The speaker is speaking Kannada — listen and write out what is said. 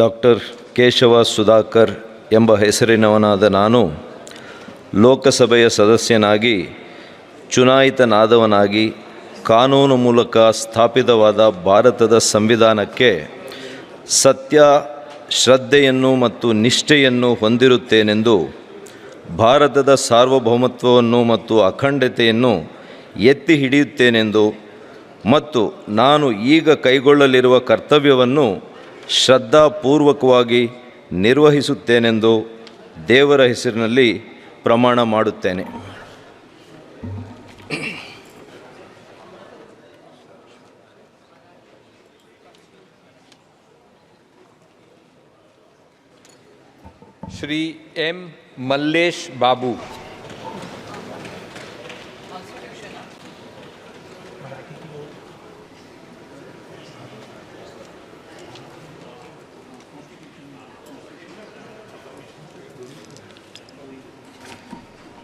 ಡಾಕ್ಟರ್ ಕೇಶವ ಸುಧಾಕರ್ ಎಂಬ ಹೆಸರಿನವನಾದ ನಾನು ಲೋಕಸಭೆಯ ಸದಸ್ಯನಾಗಿ, ಚುನಾಯಿತನಾದವನಾಗಿ, ಕಾನೂನು ಮೂಲಕ ಸ್ಥಾಪಿತವಾದ ಭಾರತದ ಸಂವಿಧಾನಕ್ಕೆ ಸತ್ಯ, ಶ್ರದ್ಧೆಯನ್ನು ಮತ್ತು ನಿಷ್ಠೆಯನ್ನು ಹೊಂದಿರುತ್ತೇನೆಂದು, ಭಾರತದ ಸಾರ್ವಭೌಮತ್ವವನ್ನು ಮತ್ತು ಅಖಂಡತೆಯನ್ನು ಎತ್ತಿ ಹಿಡಿಯುತ್ತೇನೆಂದು ಮತ್ತು ನಾನು ಈಗ ಕೈಗೊಳ್ಳಲಿರುವ ಕರ್ತವ್ಯವನ್ನು ಶ್ರದ್ಧಾಪೂರ್ವಕವಾಗಿ ನಿರ್ವಹಿಸುತ್ತೇನೆಂದು ದೇವರ ಹೆಸರಿನಲ್ಲಿ ಪ್ರಮಾಣ ಮಾಡುತ್ತೇನೆ. ಶ್ರೀ ಎಂ ಮಲ್ಲೇಶ್ ಬಾಬು.